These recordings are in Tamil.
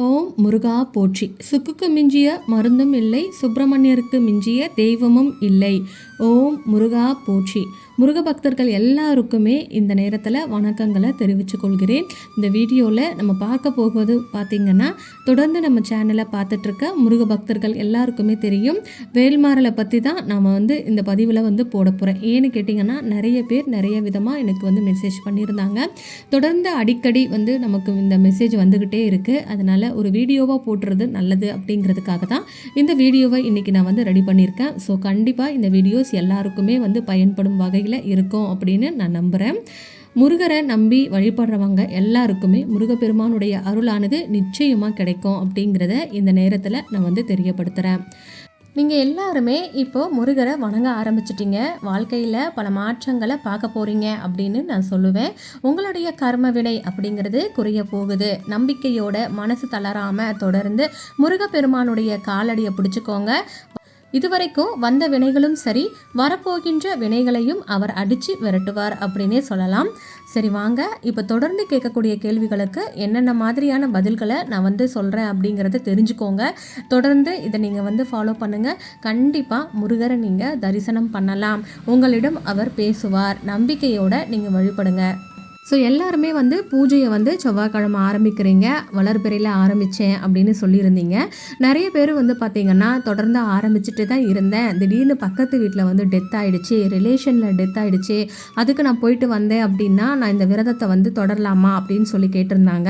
ஓம் முருகா போற்றி. சுக்குக்கு மிஞ்சிய மருந்தும் இல்லை சுப்பிரமணியருக்கு மிஞ்சிய தெய்வமும் இல்லை. ஓம் முருகா போற்றி. முருக பக்தர்கள் எல்லாருக்குமே இந்த நேரத்தில் வணக்கங்களை தெரிவித்து கொள்கிறேன். இந்த வீடியோவில் நம்ம பார்க்க போவது பார்த்திங்கன்னா தொடர்ந்து நம்ம சேனலை பார்த்துட்ருக்க முருக பக்தர்கள் எல்லாருக்குமே தெரியும். வேல்மாரலை பற்றி தான் நாம் வந்து இந்த பதிவில் வந்து போட போகிறேன் ஏன்னு கேட்டிங்கன்னா நிறைய பேர் நிறைய விதமாக எனக்கு வந்து மெசேஜ் பண்ணியிருந்தாங்க. தொடர்ந்து அடிக்கடி வந்து நமக்கு இந்த மெசேஜ் வந்துக்கிட்டே இருக்குது அதனால் ஒரு வீடியோவாக போட்டுறது நல்லது அப்படிங்கிறதுக்காக தான் இந்த வீடியோவை இன்றைக்கி நான் வந்து ரெடி பண்ணியிருக்கேன். ஸோ கண்டிப்பாக இந்த வீடியோஸ் எல்லாருக்குமே வந்து பயன்படும் வகையில் இருக்கும் அப்படின்னு நான் நம்புகிறேன் முருகரை நம்பி வழிபடுறவங்க எல்லாருக்குமே முருகப்பெருமானுடைய அருளானது நிச்சயமாக கிடைக்கும் அப்படிங்கிறத இந்த நேரத்தில் நான் வந்து தெரியப்படுத்துகிறேன் நீங்கள் எல்லாருமே இப்போது முருகரை வணங்க ஆரம்பிச்சிட்டிங்க. வாழ்க்கையில் பல மாற்றங்களை பார்க்க போகிறீங்க அப்படின்னு நான் சொல்லுவேன். உங்களுடைய கர்ம வினை அப்படிங்கிறது குறைய போகுது. நம்பிக்கையோட மனசு தளராமல் தொடர்ந்து முருகப்பெருமானுடைய காலடியை பிடிச்சிக்கோங்க. இதுவரைக்கும் வந்த வினைகளும் சரி வரப்போகின்ற வினைகளையும் அவர் அடித்து விரட்டுவார் அப்படின்னே சொல்லலாம். சரி வாங்க. இப்போ தொடர்ந்து கேட்கக்கூடிய கேள்விகளுக்கு என்னென்ன மாதிரியான பதில்களை நான் வந்து சொல்கிறேன் அப்படிங்கிறத தெரிஞ்சுக்கோங்க. தொடர்ந்து இதை நீங்கள் வந்து ஃபாலோ பண்ணுங்கள் கண்டிப்பாக முருகரை நீங்கள் தரிசனம் பண்ணலாம். உங்களிடம் அவர் பேசுவார். நம்பிக்கையோடு நீங்கள் வழிபடுங்க. ஸோ எல்லாருமே வந்து பூஜையை வந்து செவ்வாய்க்கிழமை ஆரம்பிக்கிறீங்க. வளர்பிறையில் ஆரம்பித்தேன் அப்படின்னு சொல்லியிருந்தீங்க. நிறைய பேர் வந்து பார்த்திங்கன்னா தொடர்ந்து ஆரம்பிச்சுட்டு தான் இருந்தேன். திடீர்னு பக்கத்து வீட்டில் வந்து டெத் ஆகிடுச்சு ரிலேஷனில் டெத் ஆகிடுச்சு அதுக்கு நான் போயிட்டு வந்தேன் அப்படின்னா நான் இந்த விரதத்தை வந்து தொடரலாமா அப்படின்னு சொல்லி கேட்டிருந்தாங்க.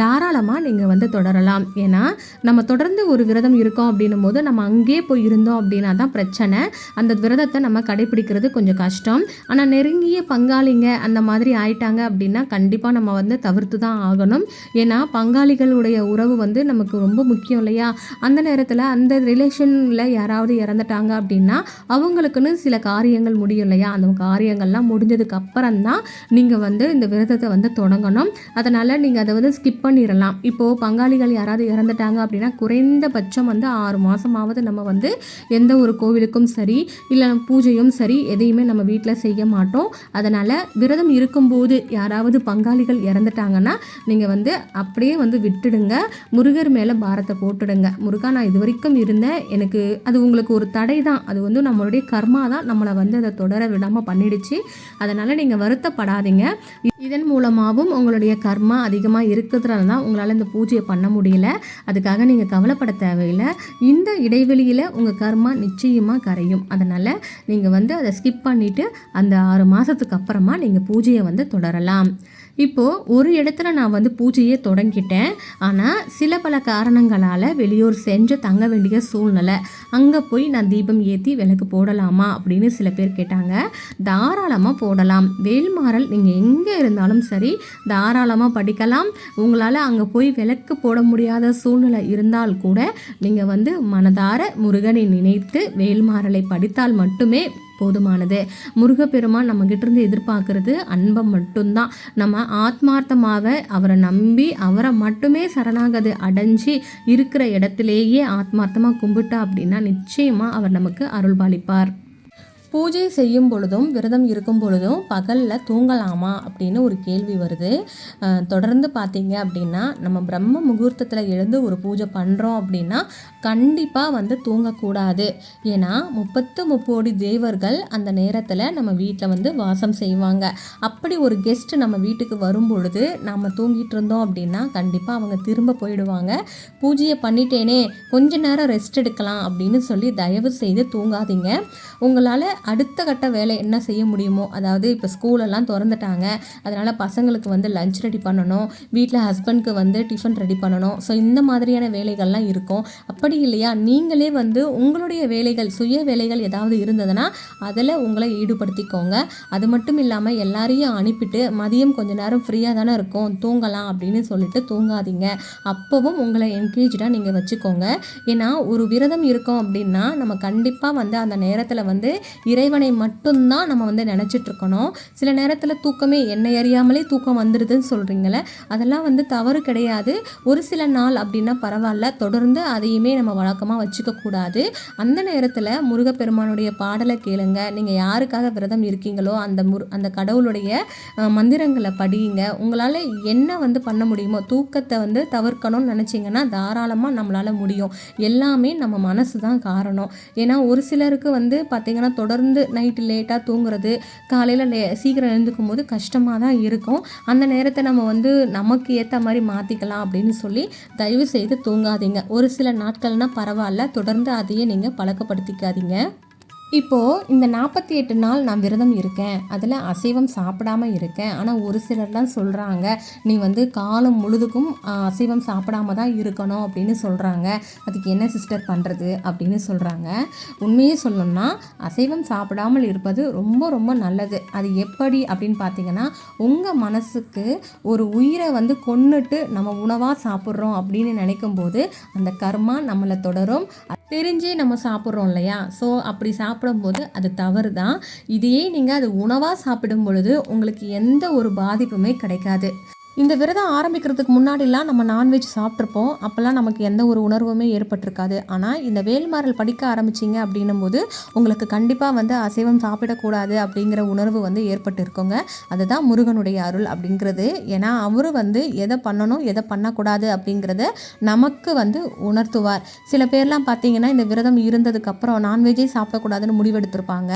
தாராளமாக நீங்கள் வந்து தொடரலாம். ஏன்னா நம்ம தொடர்ந்து ஒரு விரதம் இருக்கோம் அப்படின்னும் போது நம்ம அங்கேயே போய் இருந்தோம் அப்படின்னா தான் பிரச்சனை. அந்த விரதத்தை நம்ம கடைபிடிக்கிறது கொஞ்சம் கஷ்டம். ஆனால் நெருங்கிய பங்காளிங்க அந்த மாதிரி ஆயிட்டாங்க அப்படின்னா கண்டிப்பாக நம்ம வந்து தவிர்த்து தான் ஆகணும். ஏன்னா பங்காளிகளுடைய உறவு வந்து நமக்கு ரொம்ப முக்கியம் இல்லையா? அந்த நேரத்தில் அந்த ரிலேஷனில் யாராவது இறந்துட்டாங்க அப்படின்னா அவங்களுக்குன்னு சில காரியங்கள் முடியும் இல்லையா? அந்த காரியங்கள்லாம் முடிஞ்சதுக்கு அப்புறம் தான் நீங்கள் வந்து இந்த விரதத்தை வந்து தொடங்கணும். அதனால் நீங்கள் அதை வந்து ஸ்கிப் பண்ணிடலாம். இப்போது பங்காளிகள் யாராவது இறந்துட்டாங்க அப்படின்னா குறைந்தபட்சம் வந்து ஆறு மாதமாவது நம்ம வந்து எந்த ஒரு கோவிலுக்கும் சரி இல்லை பூஜையும் சரி எதையுமே நம்ம வீட்டில் செய்ய மாட்டோம். அதனால் விரதம் இருக்கும்போது யாராவது பங்காளிகள் இறந்துட்டாங்கன்னா நீங்கள் வந்து அப்படியே வந்து விட்டுடுங்க. முருகர் மேலே பாரத்தை போட்டுடுங்க. முருகா நான் இது வரைக்கும் இருந்தேன். எனக்கு அது உங்களுக்கு ஒரு தடை தான் அது வந்து நம்மளுடைய கர்மா தான் நம்மளை வந்து அதை தொடர விடாமல் பண்ணிடுச்சு. அதனால் நீங்கள் வருத்தப்படாதீங்க. இதன் மூலமாகவும் உங்களுடைய கர்மா அதிகமாக இருக்கிறதுனால தான் உங்களால் இந்த பூஜையை பண்ண முடியல. அதுக்காக நீங்கள் கவலைப்பட தேவையில்லை. இந்த இடைவெளியில் உங்கள் கர்மா நிச்சயமாக கரையும். அதனால் நீங்கள் வந்து அதை ஸ்கிப் பண்ணிவிட்டு அந்த ஆறு மாதத்துக்கு அப்புறமா நீங்கள் பூஜையை வந்து தொடரலாம். இப்போது ஒரு இடத்துல நான் வந்து பூஜையே தொடங்கிட்டேன். ஆனால் சில பல காரணங்களால் வெளியூர் சென்று தங்க வேண்டிய சூழ்நிலை. அங்கே போய் நான் தீபம் ஏற்றி விளக்கு போடலாமா அப்படின்னு சில பேர் கேட்டாங்க. தாராளமாக போடலாம். வேல்மாறல் நீங்கள் எங்கே இருந்தாலும் சரி தாராளமாக படிக்கலாம். உங்களால் அங்கே போய் விளக்கு போட முடியாத சூழ்நிலை இருந்தால் கூட நீங்கள் வந்து மனதார முருகனை நினைத்து வேல்மாறலை படித்தால் மட்டுமே போதுமானது. முருகப்பெருமான் நம்மக்கிட்ட இருந்து எதிர்பார்க்கறது அன்பை மட்டும்தான். நம்ம ஆத்மார்த்தமாக அவரை நம்பி அவரை மட்டுமே சரணாகதி அடைஞ்சு இருக்கிற இடத்துலையே ஆத்மார்த்தமாக கும்பிட்டா அப்படின்னா நிச்சயமாக அவர் நமக்கு அருள்பாலிப்பார். பூஜை செய்யும் பொழுதும் விரதம் இருக்கும் பொழுதும் பகலில் தூங்கலாமா அப்படின்னு ஒரு கேள்வி வருது. தொடர்ந்து பார்த்தீங்க அப்படின்னா நம்ம பிரம்ம முகூர்த்தத்தில் எழுந்து ஒரு பூஜை பண்ணுறோம் அப்படின்னா கண்டிப்பாக வந்து தூங்கக்கூடாது. ஏன்னா முப்பத்து முப்போடி தேவர்கள் அந்த நேரத்தில் நம்ம வீட்டில் வந்து வாசம் செய்வாங்க. அப்படி ஒரு கெஸ்ட் நம்ம வீட்டுக்கு வரும் பொழுது நம்ம தூங்கிட்டு இருந்தோம் அப்படின்னா கண்டிப்பாக அவங்க திரும்ப போயிடுவாங்க. பூஜையை பண்ணிட்டேனே கொஞ்ச நேரம் ரெஸ்ட் எடுக்கலாம் அப்படின்னு சொல்லி தயவு செய்து தூங்காதீங்க. உங்களால் அடுத்த கட்ட வேலை என்ன செய்ய முடியுமோ அதாவது இப்போ ஸ்கூலெல்லாம் திறந்துட்டாங்க அதனால் பசங்களுக்கு வந்து லஞ்ச் ரெடி பண்ணணும் வீட்டில் ஹஸ்பண்ட்க்கு வந்து டிஃபன் ரெடி பண்ணணும். ஸோ இந்த மாதிரியான வேலைகள்லாம் இருக்கும். அப்படி இல்லையா நீங்களே வந்து உங்களுடைய வேலைகள் சுய வேலைகள் ஏதாவது இருந்ததுன்னா அதில் உங்களை ஈடுபடுத்திக்கோங்க. அது மட்டும் இல்லாமல் எல்லாரையும் அனுப்பிட்டு மதியம் கொஞ்ச நேரம் ஃப்ரீயாக தானே இருக்கும் தூங்கலாம் அப்படின்னு சொல்லிட்டு தூங்காதீங்க. அப்போவும் உங்களை என்கேஜாக நீங்கள் வச்சுக்கோங்க. ஏன்னா ஒரு விரதம் இருக்கோம் அப்படின்னா நம்ம கண்டிப்பாக வந்து அந்த நேரத்தில் வந்து இறைவனை மட்டும்தான் நம்ம வந்து நினச்சிட்ருக்கணும். சில நேரத்தில் தூக்கமே என்னை அறியாமலே தூக்கம் வந்துடுதுன்னு சொல்கிறீங்களே அதெல்லாம் வந்து தவறு கிடையாது. ஒரு சில நாள் அப்படின்னா பரவாயில்ல தொடர்ந்து அதையுமே நம்ம வழக்கமாக வச்சுக்கக்கூடாது அந்த நேரத்தில் முருகப்பெருமானுடைய பாடலை கேளுங்க. நீங்கள் யாருக்காக விரதம் இருக்கீங்களோ அந்த முரு அந்த கடவுளுடைய மந்திரங்களை படியுங்க. உங்களால் என்ன வந்து பண்ண முடியுமோ தூக்கத்தை வந்து தவிர்க்கணும்னு நினச்சிங்கன்னா தாராளமாக நம்மளால் முடியும். எல்லாமே நம்ம மனசு தான் காரணம். ஏன்னா ஒரு சிலருக்கு வந்து பார்த்திங்கன்னா தொடர் தொடர்ந்து நைட்டு லேட்டாக தூங்குறது காலையில் லே சீக்கிரம் எழுந்துக்கும் போது கஷ்டமாக தான் இருக்கும். அந்த நேரத்தை நம்ம வந்து நமக்கு ஏற்ற மாதிரி மாற்றிக்கலாம் அப்படின்னு சொல்லி தயவு செய்து தூங்காதீங்க. ஒரு சில நாட்கள்னால் பரவாயில்ல. தொடர்ந்து அதையே நீங்கள் பழக்கப்படுத்திக்காதீங்க. இப்போது இந்த நாற்பத்தி எட்டு நாள் நான் விரதம் இருக்கேன். அதில் அசைவம் சாப்பிடாம இருக்கேன். ஆனால் ஒரு சிலர்லாம் சொல்கிறாங்க நீ வந்து காலம் முழுதுக்கும் அசைவம் சாப்பிடாம தான் இருக்கணும் அப்படின்னு சொல்கிறாங்க அதுக்கு என்ன சிஸ்டர் பண்ணுறது அப்படின்னு சொல்கிறாங்க உண்மையே சொல்லணும்னா அசைவம் சாப்பிடாமல் இருப்பது ரொம்ப ரொம்ப நல்லது. அது எப்படி அப்படின்னு பார்த்தீங்கன்னா உங்கள் மனசுக்கு ஒரு உயிரை வந்து கொன்னுட்டு நம்ம உணவாக சாப்பிட்றோம் அப்படின்னு நினைக்கும் போது அந்த கர்மா நம்மளை தொடரும். தெரிஞ்சே நம்ம சாப்பிட்றோம் இல்லையா? ஸோ அப்படி சாப்பிடும்போது அது தவறு தான் இதையே நீங்கள் அது உணவாக சாப்பிடும் பொழுது உங்களுக்கு எந்த ஒரு பாதிப்புமே கிடைக்காது. இந்த விரதம் ஆரம்பிக்கிறதுக்கு முன்னாடிலாம் நம்ம நான்வெஜ் சாப்பிட்ருப்போம். அப்போல்லாம் நமக்கு எந்த ஒரு உணர்வுமே ஏற்பட்டிருக்காது. ஆனால் இந்த வேல்மாறல் படிக்க ஆரம்பிச்சிங்க அப்படின்னும் போது உங்களுக்கு கண்டிப்பாக வந்து அசைவம் சாப்பிடக்கூடாது அப்படிங்கிற உணர்வு வந்து ஏற்பட்டிருக்குங்க. அதுதான் முருகனுடைய அருள் அப்படிங்கிறது. ஏன்னா அவரு வந்து எதை பண்ணணும் எதை பண்ணக்கூடாது அப்படிங்கிறத நமக்கு வந்து உணர்த்துவார். சில பேர்லாம் பார்த்தீங்கன்னா இந்த விரதம் இருந்ததுக்கப்புறம் நான்வெஜ்ஜே சாப்பிடக்கூடாதுன்னு முடிவெடுத்திருப்பாங்க.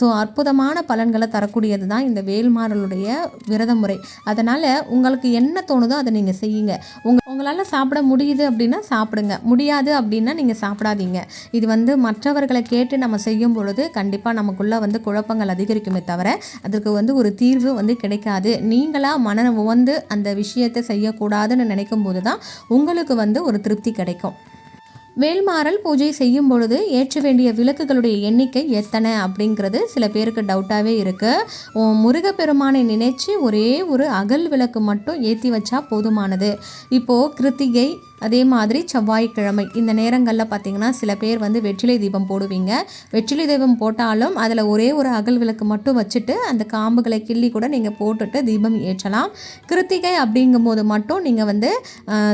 ஸோ அற்புதமான பலன்களை தரக்கூடியது தான் இந்த வேல்மாறலுடைய விரத முறை அதனால் உங்களுக்கு என்ன தோணுதோ அதை நீங்கள் செய்யுங்க. உங்க உங்களால் சாப்பிட முடியுது அப்படின்னா சாப்பிடுங்க. முடியாது அப்படின்னா நீங்கள் சாப்பிடாதீங்க. இது வந்து மற்றவர்களை கேட்டு நம்ம செய்யும் பொழுது கண்டிப்பாக நமக்குள்ளே வந்து குழப்பங்கள் அதிகரிக்குமே தவிர அதற்கு வந்து ஒரு தீர்வு வந்து கிடைக்காது. நீங்களாக மன உவந்து அந்த விஷயத்தை செய்யக்கூடாதுன்னு நினைக்கும் போது தான் உங்களுக்கு வந்து ஒரு திருப்தி கிடைக்கும். வேல்மாறல் பூஜை செய்யும் பொழுது ஏற்ற வேண்டிய விளக்குகளுடைய எண்ணிக்கை எத்தனை அப்படிங்கிறது சில பேருக்கு டவுட்டாகவே இருக்குது முருகப்பெருமானை நினைச்சு ஒரே ஒரு அகல் விளக்கு மட்டும் ஏற்றி வச்சா போதுமானது. இப்போது கிருத்திகை அதே மாதிரி செவ்வாய்க்கிழமை. இந்த நேரங்களில் பார்த்தீங்கன்னா சில பேர் வந்து வெற்றிலை தீபம் போடுவீங்க. வெற்றிலை தீபம் போட்டாலும் அதில் ஒரே ஒரு அகல் விளக்கு மட்டும் வச்சுட்டு அந்த காம்புகளை கிள்ளி கூட நீங்கள் போட்டுட்டு தீபம் ஏற்றலாம். கிருத்திகை அப்படிங்கும்போது மட்டும் நீங்கள் வந்து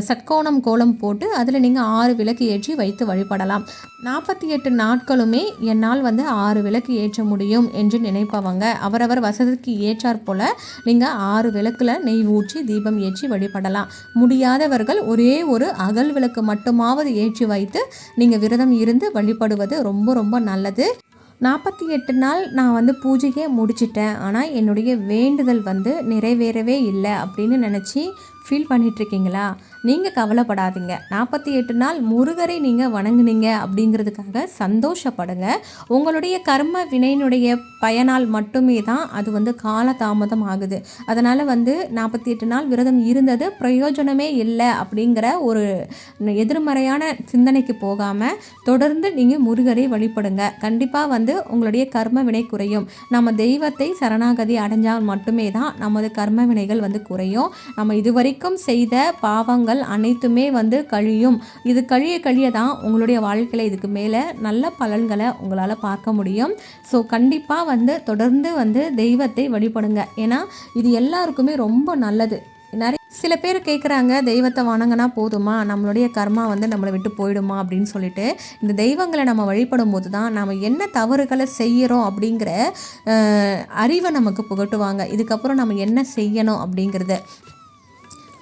சட்கோணம் கோலம் போட்டு அதில் நீங்கள் ஆறு விளக்கு ஏற்றி வைத்து வழிபடலாம். நாற்பத்தி எட்டு நாட்களுமே என்னால் வந்து ஆறு விளக்கு ஏற்ற முடியும் என்று நினைப்பவங்க அவரவர் வசதிக்கு ஏற்றாற் போல் நீங்கள் ஆறு விளக்கில் நெய் ஊற்றி தீபம் ஏற்றி வழிபடலாம். முடியாதவர்கள் ஒரே ஒரு அகல் விளக்கு மட்டுமாவது ஏற்றி வைத்து நீங்கள் விரதம் இருந்து வழிபடுவது ரொம்ப ரொம்ப நல்லது. நாற்பத்தி எட்டு நாள் நான் வந்து பூஜையே முடிச்சிட்டேன். ஆனால் என்னுடைய வேண்டுதல் வந்து நிறைவேறவே இல்லை அப்படின்னு நினச்சி ஃபீல் பண்ணிகிட்ருக்கீங்களா நீங்கள் கவலைப்படாதீங்க. நாற்பத்தி எட்டு நாள் முருகரை நீங்கள் வணங்குனீங்க அப்படிங்கிறதுக்காக சந்தோஷப்படுங்க. உங்களுடைய கர்ம வினையினுடைய பயனால் மட்டுமே தான் அது வந்து காலதாமதம் ஆகுது. அதனால் வந்து நாற்பத்தி எட்டு நாள் விரதம் இருந்தது பிரயோஜனமே இல்லை அப்படிங்கிற ஒரு எதிர்மறையான சிந்தனைக்கு போகாமல் தொடர்ந்து நீங்கள் முருகரை வழிபடுங்க. கண்டிப்பாக வந்து உங்களுடைய கர்ம வினை குறையும். நம்ம தெய்வத்தை சரணாகதி அடைஞ்சால் மட்டுமே தான் நமது கர்ம வினைகள் வந்து குறையும். நம்ம இதுவரைக்கும் செய்த பாவங்கள் அனைத்துமே வந்து கழியும். இது கழிய கழிய தான் உங்களுடைய வாழ்க்கையில் இதுக்கு மேலே நல்ல பலன்களை உங்களால் பார்க்க முடியும். ஸோ கண்டிப்பாக வந்து தொடர்ந்து வந்து தெய்வத்தை வழிபடுங்க. ஏன்னா இது எல்லாருக்குமே ரொம்ப நல்லது. நிறைய சில பேர் கேட்குறாங்க தெய்வத்தை வணங்கினா போதுமா? நம்மளுடைய கர்மா வந்து நம்மளை விட்டு போயிடுமா? அப்படின்னு சொல்லிட்டு இந்த தெய்வங்களை நம்ம வழிபடும் போது தான் நாம் என்ன தவறுகளை செய்கிறோம் அப்படிங்கிற அறிவை நமக்கு புகட்டுவாங்க. இதுக்கப்புறம் நம்ம என்ன செய்யணும் அப்படிங்கிறத.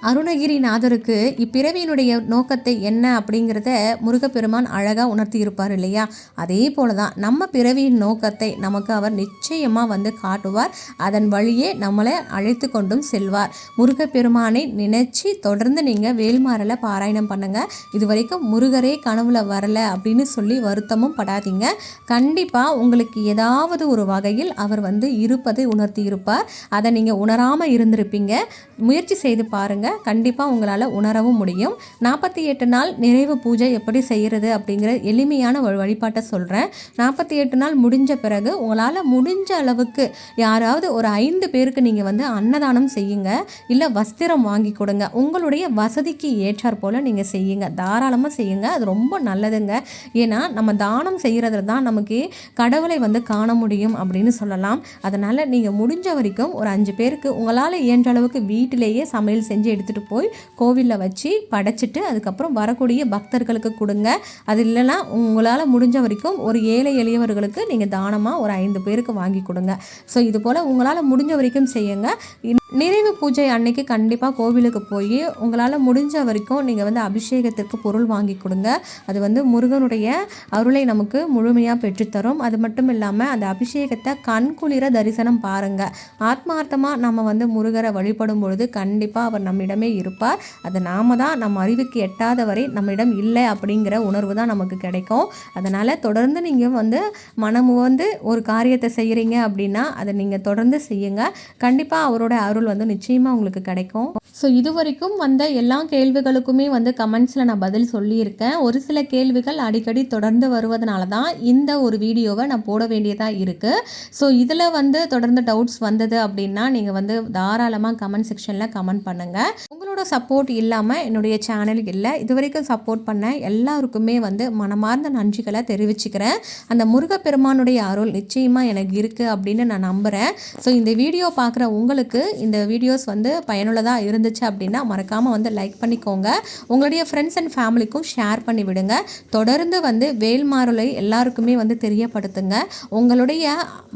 அருணகிரிநாதருக்கு இப்பிறவியினுடைய நோக்கத்தை என்ன அப்படிங்கிறத முருகப்பெருமான் அழகாக உணர்த்தி இருப்பார் இல்லையா? அதே போல தான் நம்ம பிறவியின் நோக்கத்தை நமக்கு அவர் நிச்சயமாக வந்து காட்டுவார். அதன் வழியே நம்மளை அழைத்து கொண்டும் செல்வார். முருகப்பெருமானை நினைச்சி தொடர்ந்து நீங்கள் வேல்மாறலை பாராயணம் பண்ணுங்க. இது வரைக்கும் முருகரே கனவுல வரல அப்படின்னு சொல்லி வருத்தமும் படாதீங்க. கண்டிப்பாக உங்களுக்கு ஏதாவது ஒரு வகையில் அவர் வந்து இருப்பதை உணர்த்தி இருப்பார் அதை நீங்கள் உணராமல் இருந்திருப்பீங்க. முயற்சி செய்து பாருங்க. கண்டிப்பாக உங்களால் உணரவும் முடியும். நாற்பத்தி எட்டு நாள் நிறைவு பூஜை எப்படி செய்கிறது அப்படிங்கிற எளிமையான ஒரு வழிபாட்டை சொல்கிறேன் நாற்பத்தி எட்டு நாள் முடிஞ்ச பிறகு உங்களால் முடிஞ்ச அளவுக்கு யாராவது ஒரு ஐந்து பேருக்கு நீங்கள் வந்து அன்னதானம் செய்யுங்க. இல்லை வஸ்திரம் வாங்கி கொடுங்க. உங்களுடைய வசதிக்கு ஏற்றாற் போல் நீங்கள் செய்யுங்க. தாராளமாக செய்யுங்க. அது ரொம்ப நல்லதுங்க. ஏன்னா நம்ம தானம் செய்கிறதுல தான் நமக்கு கடவுளை வந்து காண முடியும் அப்படின்னு சொல்லலாம். அதனால் நீங்கள் முடிஞ்ச வரைக்கும் ஒரு அஞ்சு பேருக்கு உங்களால் இயன்ற அளவுக்கு வீட்டிலேயே சமையல் செஞ்சு எடுத்துகிட்டு போய் கோவிலில் வச்சு படைச்சிட்டு அதுக்கப்புறம் வரக்கூடிய பக்தர்களுக்கு கொடுங்க. அது இல்லைன்னா உங்களால் முடிஞ்ச வரைக்கும் ஒரு ஏழை எளியவர்களுக்கு நீங்கள் தானமாக ஒரு ஐந்து பேருக்கு வாங்கி கொடுங்க. ஸோ இது போல் உங்களால் முடிஞ்ச வரைக்கும் செய்யுங்க. நிறைவு பூஜை அன்னைக்கு கண்டிப்பாக கோவிலுக்கு போய் உங்களால் முடிஞ்ச வரைக்கும் நீங்கள் வந்து அபிஷேகத்திற்கு பொருள் வாங்கி கொடுங்க. அது வந்து முருகனுடைய அருளை நமக்கு முழுமையாக பெற்றுத்தரும். அது மட்டும் இல்லாமல் அந்த அபிஷேகத்தை கண்குளிர தரிசனம் பாருங்கள் ஆத்மார்த்தமாக நம்ம வந்து முருகரை வழிபடும் பொழுது கண்டிப்பாக அவர் நம்மிடமே இருப்பார். அது நாம தான் நம்ம அறிவுக்கு எட்டாத வரை நம்மிடம் இல்லை அப்படிங்கிற உணர்வு தான் நமக்கு கிடைக்கும். அதனால் தொடர்ந்து நீங்கள் வந்து மனமு வந்து ஒரு காரியத்தை செய்கிறீங்க அப்படின்னா அதை நீங்கள் தொடர்ந்து செய்யுங்க. கண்டிப்பாக அவரோட அருள் வந்து நிச்சயமாக உங்களுக்கு கிடைக்கும். ஸோ இது வரைக்கும் வந்த எல்லா கேள்விகளுக்குமே வந்து கமெண்ட்ஸில் நான் பதில் சொல்லியிருக்கேன். ஒரு சில கேள்விகள் அடிக்கடி தொடர்ந்து வருவதனால தான் இந்த ஒரு வீடியோவை நான் போட வேண்டியதாக இருக்குது ஸோ இதில் வந்து தொடர்ந்து டவுட்ஸ் வந்தது அப்படின்னா நீங்கள் வந்து தாராளமாக கமெண்ட் செக்ஷனில் கமெண்ட் பண்ணுங்கள் உங்களோட சப்போர்ட் இல்லாமல் என்னுடைய சேனல் இல்லை. இது வரைக்கும் சப்போர்ட் பண்ண எல்லாருக்குமே வந்து மனமார்ந்த நன்றிகளை தெரிவிச்சுக்கிறேன். அந்த முருகப்பெருமானுடைய அருள் நிச்சயமாக எனக்கு இருக்குது அப்படின்னு நான் நம்புகிறேன் ஸோ இந்த வீடியோ பார்க்குற உங்களுக்கு இந்த வீடியோஸ் வந்து பயனுள்ளதாக இருந்துச்சு அப்படின்னா மறக்காமல் வந்து லைக் பண்ணிக்கோங்க. உங்களுடைய ஃப்ரெண்ட்ஸ் அண்ட் ஃபேமிலிக்கும் ஷேர் பண்ணி விடுங்க. தொடர்ந்து வந்து வேல்மாருளை எல்லாருக்குமே வந்து தெரியப்படுத்துங்க. உங்களுடைய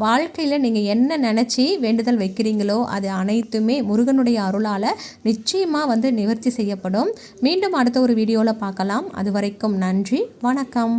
வாழ்க்கையில் நீங்கள் என்ன நினச்சி வேண்டுதல் வைக்கிறீங்களோ அது அனைத்துமே முருகனுடைய அருளால் நிச்சயம் நிச்சயமாக வந்து நிவர்த்தி செய்யப்படும். மீண்டும் அடுத்த ஒரு வீடியோவில் பார்க்கலாம். அது வரைக்கும் நன்றி. வணக்கம்.